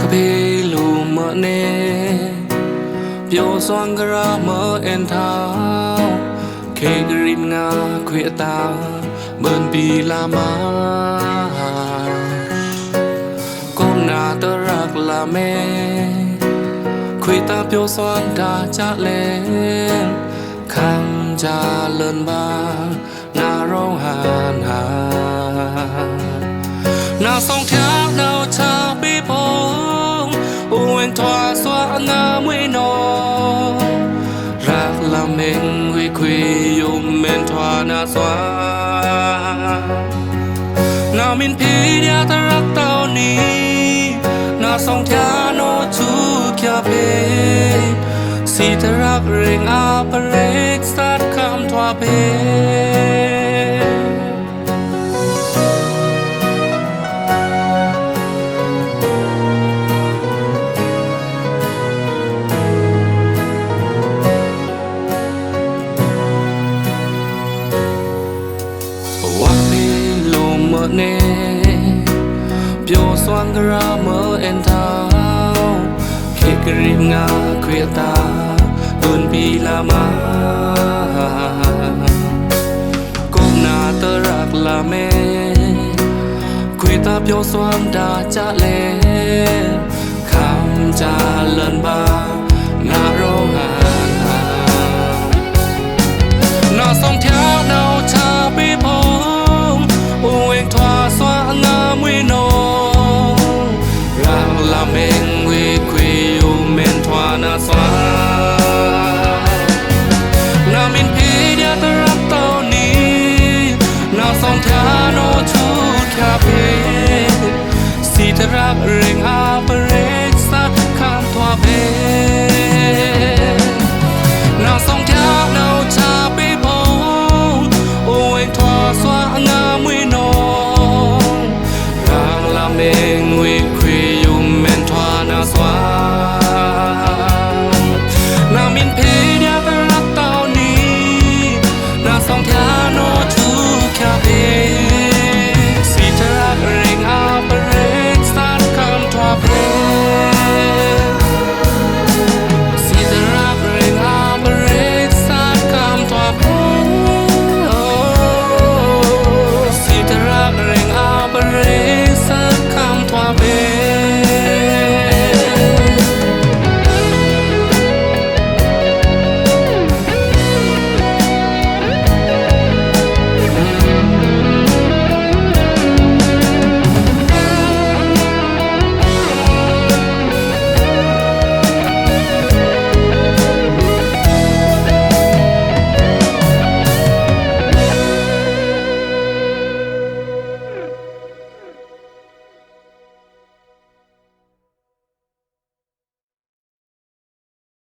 ဝါကပေလိုမနေပျော်စွမ်းကြရမအန်ထောင်းခေဂရင်းငါခွေအတာဘန်ပီလာမာကိုနာတရက်လာမေခွေတာပျော်စွမ်းတာကြလဲခံကြလန်ပါနာရောဟန်ဟာနာဆောင်ထ ငါမွေနော်ရက်လာမင်ဝေခွေယုံမင်ထွာနာစွာငါမင်ပြေရတရက်တော်နီနာဆောင်ချာနော်ချူကြပေစီတရက်ရင်အပရက်စတတ်ကမ်ထွာပေ နေပျော်စွမ်းကြရမအန်တောင်းခေကရီငါခွေတာဒွန်ပီလာမာကိုနာတရက်လာမေခွေတာပျော်စွမ်းတာကြလေခံကြလန်ပါငါ ရာလာမင်ဝေခွေယုမင်ထွားနာစွာနာမင်ပေရတရပ်တောင်းနီနာဆောင်ထနောက်ချူခါပေစီတရက်ရင်ဟာပရိတ်စတ်ခံထွားပေနာဆောင်ထနော